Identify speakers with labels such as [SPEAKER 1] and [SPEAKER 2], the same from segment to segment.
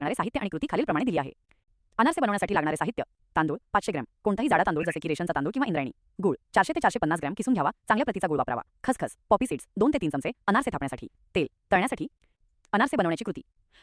[SPEAKER 1] लागणारे साहित्य आणि कृती खालीलप्रमाणे दिली आहे. अनारसे बनवण्यासाठी लागणारे साहित्य तांदूळ पाचशे ग्रॅम. कोणताही जाडा तांदूळ जसे की रेशनचा तांदूळ किंवा इंद्रायणी. गुळ चारशे ते चारशे पन्नास ग्रॅम किसून घ्यावा. चांगल्या प्रतीचा गुळ वापरावा. खसखस पॉपी सीड्स दोन ते तीन चमचे अनारसे थापण्यासाठी. तेल तळण्यासाठी अनारसे बनवण्याची कृती.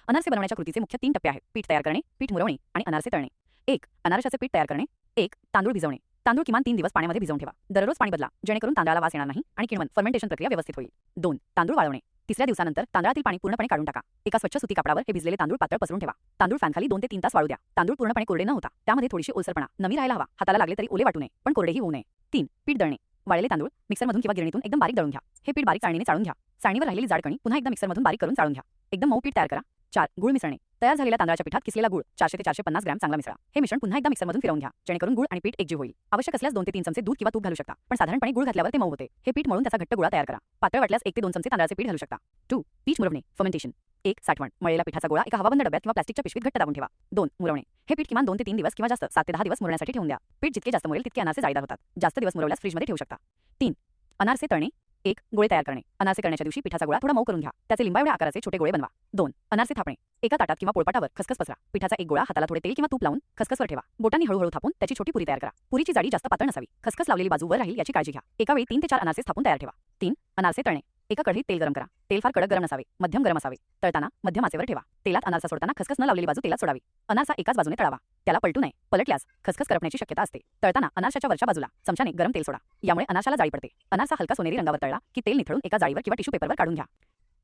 [SPEAKER 1] अनारसे बनवण्याच्या कृतीचे मुख्य तीन टप्पे आहेत. पीठ तयार करणे पीठ मुरवणे आणि अनारसे तळणे. एक अनारशाचे पीठ तयार करणे. एक तांदूळ भिजवणे. तांदूळ किमान तीन दिवस पाण्यामध्ये भिजवून ठेवा. दररोज पाणी बदला. जेणेकरून तांदळाला वास येणार नाही आणि किंवा फर्मेंटेशन प्रक्रिया व्यवस्थित होईल. दोन तांदूळ वाळवणे. तिसऱ्या दिवसानंतर तांदळातील पाणी पूर्णपणे काढून टाका. एका स्वच्छ सुती कापडावर हे भिजलेले तांदूळ पातळ पसरून ठेवा. तांदूळ फॅनखाली दोन ते तीन तास वाळू द्या. तांदूळ पूर्णपणे कोरडे न होता. त्यामध्ये थोडीशी ओलसरपणा नमी राहायला हवा. हाताला लागले तरी ओले वाटू नये पण कोरडेही होऊ नये. तीन पीठ दळणे. वाळलेले तांदूळ मिक्सरमधून किंवा गिरणीतून एकदम बारीक दळून घ्या. हे पीठ बारीक चाळणीने चाळून घ्या. चाळणीवर राहिलेली जाडकणी पुन्हा एकदा मिक्सरमधून बारीक करून चाळून घ्या. एकदम मऊ पीठ तयार करा. चार गुळ मिसळणे. तयार झालेल्या तांदळाच्या पिठात किसलेला गुळ चारशे ते चारशे पन्नास ग्रॅम चांगला मिसळा. हे मिश्रण पुन्हा एकदा मिक्सरमधून फिरवून घ्या. जेणेकरून गुळ आणि पीठ एकजीव होईल. आवश्यक असल्यास दोन ते तीन चमचे दूध किंवा तूप घालू शकता. पण साधारणपणे गुळ घातल्यावर ते मऊ होते. हे पीठ मळून त्याचा घट्ट गोळा तयार करा. पातळ वाटल्यास एक ते दोन चमचे तांदळाचे पीठ घालू शकता. टू पीठ मुरवणे. फर्मेंटेशन एक साठवण. मळलेला पिठाचा गोळा एका हवाबंद डब्यात किंवा प्लास्टिकच्या पिशवीत घट्ट दाबून ठेवा. दोन मुरवणे. हे पीठ किमान दोन ते तीन दिवस किंवा जास्त सात ते दहा दिवस मुरण्यासाठी ठेवून द्या. पीठ जितके जास्त मुरेल तितके अनारसे जाळीदार होतात. जास्त दिवस मुरवल्यास फ्रीजमध्ये ठेवू शकता. तीन अनारसे तळणे. एक गोळे तयार करणे. अनारसे करण्याच्या दिवशी पिठाचा गोळा थोडा मऊ करून घ्या. त्याचे लिंबा एवढ्या आकाराचे छोटे गोळे बनवा. दोन अनारसे थापणे. एका ताटात किंवा पोळपाटावर खसखस पसरा. पिठाचा एक गोळा हाताला थोडे तेल किंवा तूप लावून खसखसवर ठेवा. बोटांनी हळूहळू थापून त्याची छोटी पुरी तयार करा. पुरीची जाडी जास्त पातळ नसावी. खसखस लावलेली बाजू वर राहील याची काळजी घ्या. एका वेळी तीन ते चार अनारसे थापून तयार ठेवा. तीन अनारसे तळणे. एका कढईत तेल गरम करा. तेल फार कडक गरम नसावे. मध्यम गरम असावे. तळताना मध्यम आचेवर ठेवा. तेलात अनारसा सोडताना खसखस न लावलेली बाजू तेलात सोडावी. अनारसा एकाच बाजूने तळावा. त्याला पलटू नये. पलटल्यास खसखस करपण्याची शक्यता असते. तळताना अनारशाच्या वरच्या बाजूला चमच्याने गरम तेल सोडा. यामुळे अनारशाला जाळी पडते. अनारसा हलका सोनेरी रंगावर तळला की तेल निथळून एका जाळीवर किंवा टिश्यू पेपरवर काढून घ्या.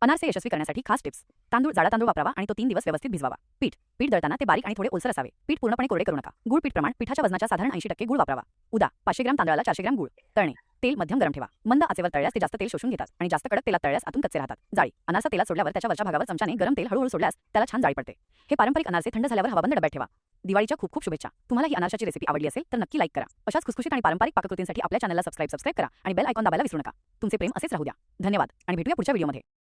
[SPEAKER 1] अनारसे यशस्वी करण्यासाठी खास टिप्स. तांदूळ जाडा तांदूळ वापरावा आणि तो तीन दिवस व्यवस्थित भिजवावा. पीठ. पीठ दळताना ते बारीक आणि थोडे ओलसर असावे. पीठ पूर्णपणे कोरडे करू नका. गुळ पीठ प्रमाण पिठाच्या वजनाच्या साधारण ऐंशी टक्के गुळ वापरावा. उदा. पाचशे ग्राम तांदळाला चारशे ग्राम गुळ. तळणे. तेल मध्यम गरम ठेवा. मंद आचेवर तळल्यास ते जास्त तेल शोषून घेतात आणि जास्त कडक तेलात तळल्यास आतून कच्चे राहतात. जाळी. अनारसा तेलात सोडल्यावर त्याच्या वरच्या भागावर चमच्याने गरम तेल हळूहळू सोडल्यास त्याला छान जाळी पडते. हे पारंपरिक अनारसे थंड झाल्यावर हवाबंद डब्यात ठेवा. दिवाळीच्या खूप खूप शुभेच्छा. तुम्हाला ही अनारशाची रेसिपी आवडली असेल तर नक्की लाईक करा. अशाच खुसखुशीत आणि पारंपरिक पाककृतींसाठी आपल्या चॅनलला सबस्क्राईब सबस्क्राईब करा आणि बेल आयकॉन दाबायला विसरू नका. तुमचे प्रेम असेच राहू द्या. धन्यवाद आणि भेटूया पुढच्या व्हिडिओमध्ये